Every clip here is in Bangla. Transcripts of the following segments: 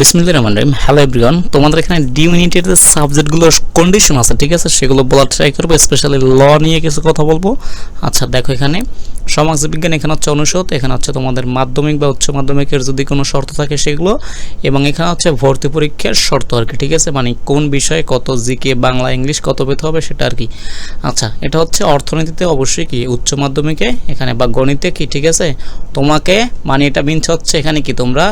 বিসমিল্লাহ রহমান রহিম। হ্যালো এভরিওয়ান তোমাদের এখানে ডি ইউনিটের যে সাবজেক্টগুলোর কন্ডিশন আছে, ঠিক আছে? সেগুলো বলার ট্রাই করব স্পেশালি ল নিয়ে কিছু কথা বলব। আচ্ছা দেখো এখানে। সমাজবিজ্ঞান এখানে হচ্ছে অনুষদ, এখানে হচ্ছে তোমাদের মাধ্যমিক বা উচ্চ মাধ্যমিকের যদি কোনো শর্ত থাকে সেগুলো, এবং এখানে হচ্ছে ভর্তি পরীক্ষার শর্ত আর কি, ঠিক আছে? মানে কোন বিষয়ে কত জিকে, বাংলা, ইংলিশ কত পেতে হবে সেটা আর কি। আচ্ছা এটা হচ্ছে অর্থনীতিতে অবশ্যই কি, উচ্চ মাধ্যমিকে, এখানে বা গণিতে কি, ঠিক আছে? তোমাকে মানে এটা মিনস হচ্ছে এখানে কি, তোমরা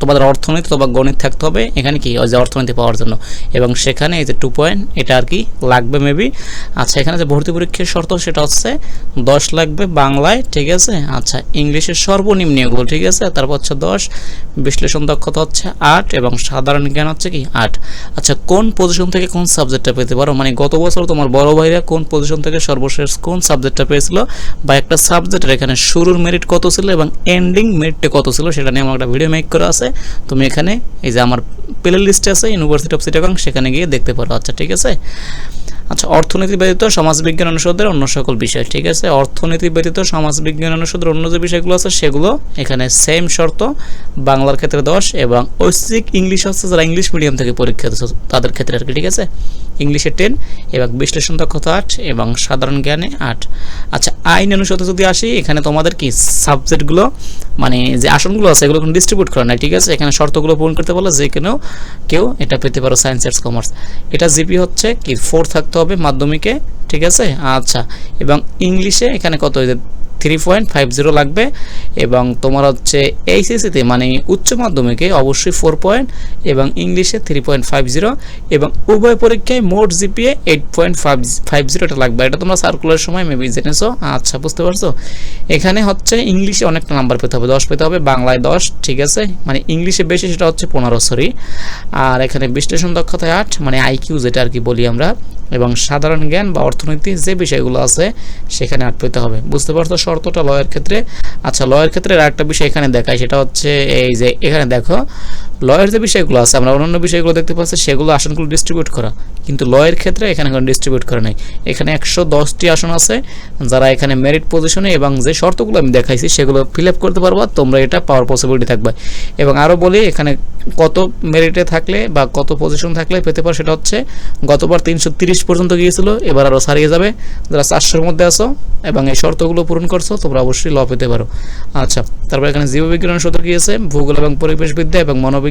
তোমাদের অর্থনীতি অথবা গণিত থাকতে হবে। এখানে কি? ওই যে অর্থনীতি পাওয়ার জন্য। এবং সেখানে এই যে টু পয়েন্ট এটা আর কি লাগবে মেবি আচ্ছা এখানে যে ভর্তি পরীক্ষার শর্ত সেটা হচ্ছে দশ লাগবে বাংলায়, ঠিক আছে? আচ্ছা ইংলিশের সর্বনিম্ন এগুলো ঠিক আছে? তারপর হচ্ছে দশ, বিশ্লেষণ দক্ষতা হচ্ছে আট, এবং সাধারণ জ্ঞান হচ্ছে কি আট। আচ্ছা কোন পজিশন থেকে কোন সাবজেক্টটা পেতে পারো? মানে গত বছর তোমার বড় ভাইরা কোন পজিশন থেকে সর্বশেষ কোন সাবজেক্টটা পেয়েছিল? বা একটা সাবজেক্টের এখানে শুরুর মেরিট কত ছিল এবং এন্ডিং মেরিটটা কত ছিল? সেটা নিয়ে আমার একটা ভিডিও মেক করা আছে। তুমি এখানে এই যে আমার প্লে লিস্টে আছে ইউনিভার্সিটি অফ সিটাগং সেখানে গিয়ে দেখতে পারো। আচ্ছা ঠিক আছে? আচ্ছা অর্থনীতি ব্যতীত সমাজবিজ্ঞান অনুষদের অন্য সকল বিষয়, ঠিক আছে? অর্থনীতি ব্যতীত সমাজবিজ্ঞান অনুষদের অন্য যে বিষয়গুলো আছে, সেগুলো এখানে সেম শর্ত, বাংলার ক্ষেত্রে দশ এবং ঐচ্ছিক ইংলিশ হচ্ছে যারা ইংলিশ মিডিয়াম থেকে পরীক্ষা দিচ্ছে তাদের ক্ষেত্রে আর কি, ঠিক আছে? ইংলিশে টেন এবং বিশ্লেষণ দক্ষতা আট এবং সাধারণ জ্ঞানে আট। আচ্ছা আইন অনুষদে যদি আসি, এখানে তোমাদের কি সাবজেক্টগুলো মানে যে আসনগুলো আছে, এগুলো ডিস্ট্রিবিউট করা নাই, ঠিক আছে? এখানে শর্তগুলো পূরণ করতে বলে যে কেন কেউ এটা পেতে পারো সায়েন্স আর্টস কমার্স এটা জিপি হচ্ছে কি ফোর থাকতে হবে মাধ্যমিকে, ঠিক আছে? আচ্ছা এবং ইংলিশে এখানে কত থ্রি পয়েন্ট ফাইভ জিরো লাগবে, এবং তোমার হচ্ছে এইচএসিতে মানে উচ্চ মাধ্যমিকে অবশ্যই ফোর পয়েন্ট এবং ইংলিশে থ্রি পয়েন্ট ফাইভ জিরো এবং উভয় পরীক্ষায় মোট GPA eight point five five জিরোটা লাগবে। এটা তোমরা সার্কুলার সময় মেবি জেনেছো? আচ্ছা বুঝতে পারছ? এখানে হচ্ছে ইংলিশে অনেকটা নাম্বার পেতে হবে, দশ পেতে হবে, বাংলায় দশ, ঠিক আছে? মানে ইংলিশে বেশি সেটা হচ্ছে পনেরো সরি আর এখানে বিশ্লেষণ দক্ষতায় আট মানে আইকিউ যেটা আর কি বলি আমরা। এবং সাধারণ জ্ঞান বা অর্থনীতি যে বিষয়গুলো আছে, সেখানে আট পেতে হবে। বুঝতে পারছ শর্তটা? লয়ের ক্ষেত্রে? আচ্ছা লয়ের ক্ষেত্রে আরেকটা বিষয় এখানে দেখায়, সেটা হচ্ছে এই যে, এখানে দেখো লয়ের যে বিষয়গুলো আছে, আমরা অন্যান্য বিষয়গুলো দেখতে পাচ্ছি, সেগুলো আসনগুলো ডিস্ট্রিবিউট করা। কিন্তু লয়ের ক্ষেত্রে এখানে কোনো ডিস্ট্রিবিউট করা নাই। এখানে একশো দশটি আসন আছে, যারা এখানে মেরিট পজিশনে এবং যে শর্তগুলো আমি দেখাইছি, সেগুলো ফিল আপ করতে পারবা, তোমরা এটা পাওয়ার পসিবিলিটি থাকবে। এবং আরও বলি, এখানে কত মেরিটে থাকলে বা কত পজিশন থাকলে পেতে পারো সেটা হচ্ছে, গতবার তিনশো তিরিশ পর্যন্ত গিয়েছিল, এবার আরও ছাড়িয়ে যাবে। যারা চারশোর মধ্যে আসো এবং এই শর্তগুলো পূরণ করছ, তোমরা অবশ্যই ল পেতে পারো। আচ্ছা তারপর এখানে জীববিজ্ঞান অনুষদ গিয়েছে ভূগোল এবং পরিবেশবিদ্যা এবং মনোবিজ্ঞান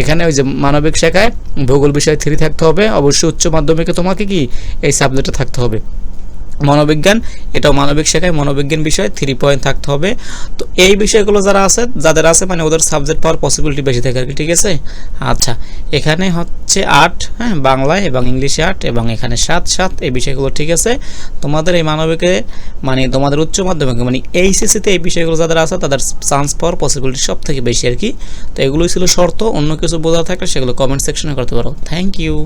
এখানে ওই যে মানবিক শাখায় ভূগোল বিষয় থ্রি থাকতে হবে। অবশ্যই উচ্চ মাধ্যমিকে তোমাকে কি এই সাবজেক্টে থাকতে হবে? মনোবিজ্ঞান, এটাও মানবিক শাখায়, মনোবিজ্ঞান বিষয় থ্রি পয়েন্ট থাকতে হবে। তো এই বিষয়গুলো যারা আছে, যাদের আছে মানে ওদের সাবজেক্ট পাওয়ার পসিবিলিটি বেশি থাকে আর কি, ঠিক আছে? আচ্ছা এখানে হচ্ছে আট হ্যাঁ বাংলায় এবং ইংলিশে আট এবং এখানে সাত সাত, এই বিষয়গুলো ঠিক আছে? তোমাদের এই মানবিকে মানে তোমাদের উচ্চ মাধ্যমিকে মানে এইচএসিতে এই বিষয়গুলো যাদের আছে, তাদের চান্স পাওয়ার পসিবিলিটি সব থেকে বেশি আর কি। তো এগুলোই ছিল শর্ত, অন্য কিছু বোঝা থাকলে সেগুলো কমেন্ট সেকশনে করতে পারো। Thank you